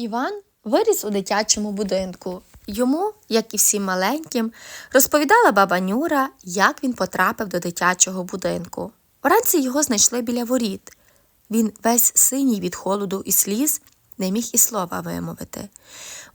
Іван виріс у дитячому будинку. Йому, як і всім маленьким, розповідала баба Нюра, як він потрапив до дитячого будинку. Вранці його знайшли біля воріт. Він весь синій від холоду і сліз, не міг і слова вимовити.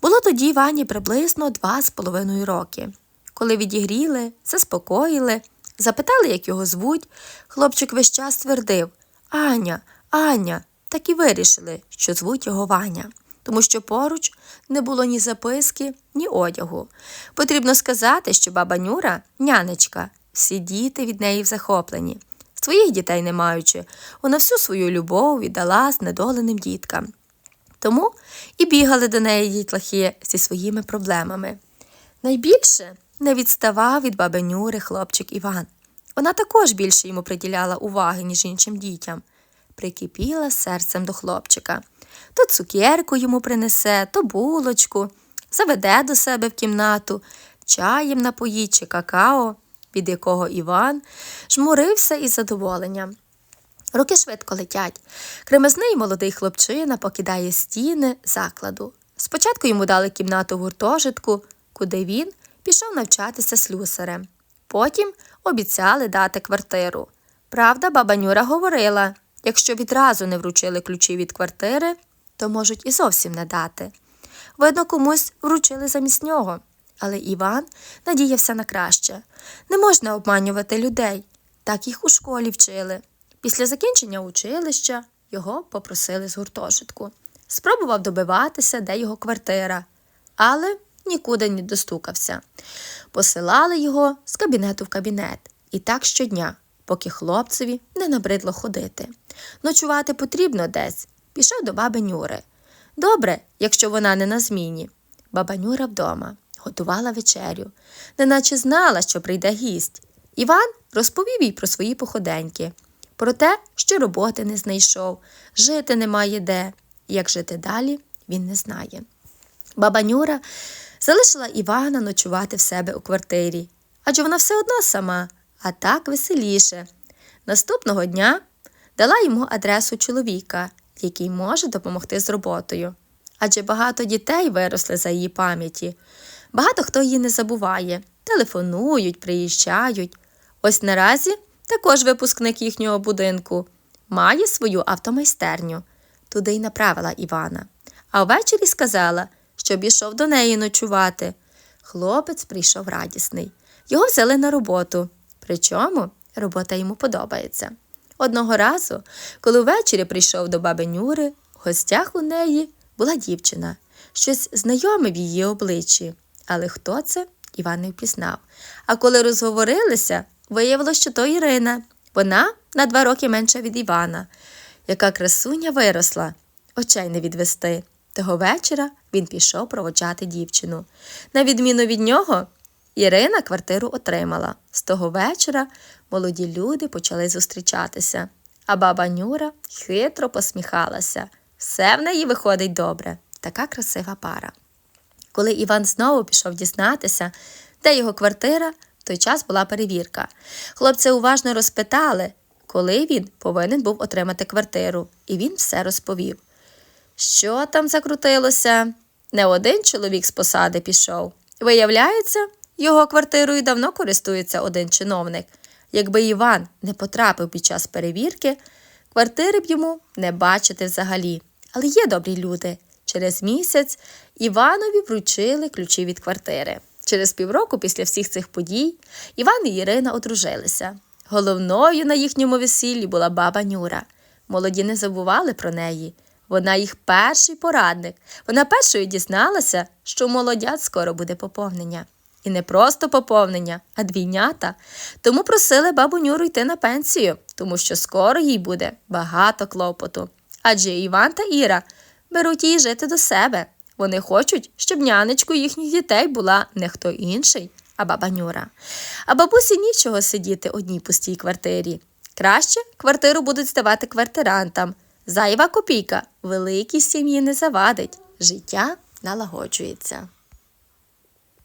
Було тоді Івані приблизно два з половиною роки. Коли відігріли, заспокоїли, запитали, як його звуть, хлопчик весь час твердив Аня, Аня, так і вирішили, що звуть його Ваня, тому що поруч не було ні записки, ні одягу. Потрібно сказати, що баба Нюра нянечка, всі діти від неї в захопленні. Своїх дітей не маючи, вона всю свою любов віддала знедоленим діткам. Тому і бігали до неї дітлахи зі своїми проблемами. Найбільше не відставав від баби Нюри хлопчик Іван. Вона також більше йому приділяла уваги, ніж іншим дітям. Прикипіла серцем до хлопчика. То цукерку йому принесе, то булочку, заведе до себе в кімнату, чаєм напоїть чи какао, від якого Іван жмурився із задоволенням. Роки швидко летять. Кремезний молодий хлопчина покидає стіни закладу. Спочатку йому дали кімнату в гуртожитку, куди він пішов навчатися слюсарем. Потім обіцяли дати квартиру. Правда, баба Нюра говорила, якщо відразу не вручили ключі від квартири, то можуть і зовсім не дати. Видно, комусь вручили замість нього. Але Іван надіявся на краще. Не можна обманювати людей. Так їх у школі вчили. Після закінчення училища його попросили з гуртожитку. Спробував добиватися, де його квартира, але нікуди не достукався. Посилали його з кабінету в кабінет. І так щодня, поки хлопцеві не набридло ходити. Ночувати потрібно десь. Пішов до баби Нюри. Добре, якщо вона не на зміні. Баба Нюра вдома готувала вечерю, неначе знала, що прийде гість. Іван розповів їй про свої походеньки, про те, що роботи не знайшов, жити немає де. Як жити далі, він не знає. Баба Нюра залишила Івана ночувати в себе у квартирі, адже вона все одно сама, а так веселіше. Наступного дня дала йому адресу чоловіка, який може допомогти з роботою. Адже багато дітей виросли за її пам'яті. Багато хто її не забуває, телефонують, приїжджають. Ось наразі також випускник їхнього будинку має свою автомайстерню. Туди й направила Івана. А ввечері сказала, щоб ішов до неї ночувати. Хлопець прийшов радісний. Його взяли на роботу. Причому робота йому подобається. Одного разу, коли ввечері прийшов до баби Нюри, в гостях у неї була дівчина, щось знайоме в її обличчі. Але хто це, Іван не впізнав. А коли розговорилися, виявилося, що то Ірина. Вона на два роки менша від Івана. Яка красуня виросла, очей не відвести. Того вечора він пішов проводжати дівчину. На відміну від нього, Ірина квартиру отримала. З того вечора молоді люди почали зустрічатися, а баба Нюра хитро посміхалася. Все в неї виходить добре, така красива пара. Коли Іван знову пішов дізнатися, де його квартира, в той час була перевірка. Хлопця уважно розпитали, коли він повинен був отримати квартиру, і він все розповів. Що там закрутилося? Не один чоловік з посади пішов. Виявляється, його квартирою давно користується один чиновник. Якби Іван не потрапив під час перевірки, квартири б йому не бачити взагалі. Але є добрі люди. Через місяць Іванові вручили ключі від квартири. Через півроку після всіх цих подій Іван і Ірина одружилися. Головною на їхньому весіллі була баба Нюра. Молоді не забували про неї. Вона їх перший порадник. Вона першою дізналася, що молодят скоро буде поповнення. І не просто поповнення, а двійнята. Тому просили бабу Нюру йти на пенсію, тому що скоро їй буде багато клопоту. Адже Іван та Іра беруть її жити до себе. Вони хочуть, щоб нянечкою їхніх дітей була не хто інший, а баба Нюра. А бабусі нічого сидіти одній пустій квартирі. Краще квартиру будуть здавати квартирантам. Зайва копійка великій сім'ї не завадить. Життя налагоджується.